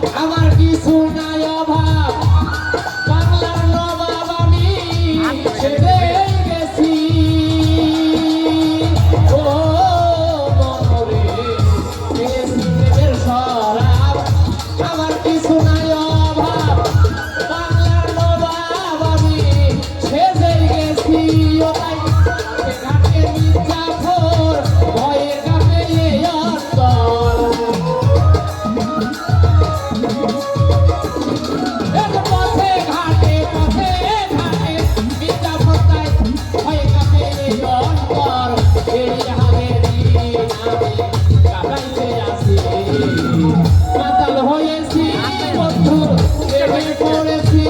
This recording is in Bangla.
I. মাতাল হয়েছি বন্ধুর প্রেমে পড়েছি।